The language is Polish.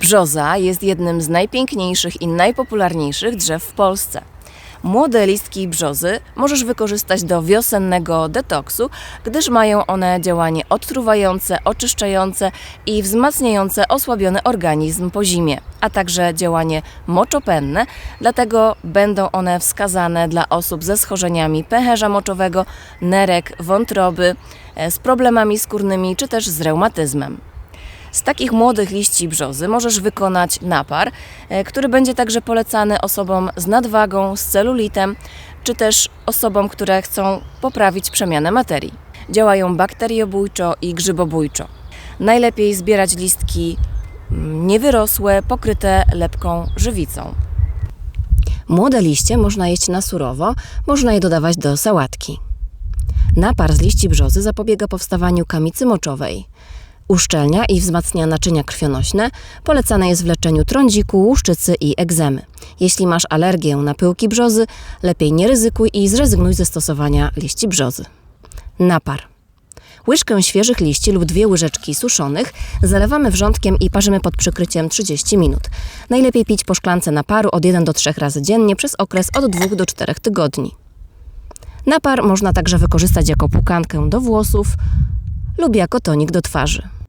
Brzoza jest jednym z najpiękniejszych i najpopularniejszych drzew w Polsce. Młode listki brzozy możesz wykorzystać do wiosennego detoksu, gdyż mają one działanie odtruwające, oczyszczające i wzmacniające osłabiony organizm po zimie, a także działanie moczopenne, dlatego będą one wskazane dla osób ze schorzeniami pęcherza moczowego, nerek, wątroby, e, z problemami skórnymi czy też z reumatyzmem. Z takich młodych liści brzozy możesz wykonać napar, e, który będzie także polecany osobom z nadwagą, z celulitem, czy też osobom, które chcą poprawić przemianę materii. Działają bakteriobójczo i grzybobójczo. Najlepiej zbierać listki mm, niewyrosłe, pokryte lepką żywicą. Młode liście można jeść na surowo, można je dodawać do sałatki. Napar z liści brzozy zapobiega powstawaniu kamicy moczowej. Uszczelnia i wzmacnia naczynia krwionośne. Polecane jest w leczeniu trądziku, łuszczycy i egzemy. Jeśli masz alergię na pyłki brzozy, lepiej nie ryzykuj i zrezygnuj ze stosowania liści brzozy. Napar. Łyżkę świeżych liści lub dwie łyżeczki suszonych zalewamy wrzątkiem i parzymy pod przykryciem 30 minut. Najlepiej pić po szklance naparu od 1 do 3 razy dziennie przez okres od 2 do 4 tygodni. Napar można także wykorzystać jako płukankę do włosów lub jako tonik do twarzy.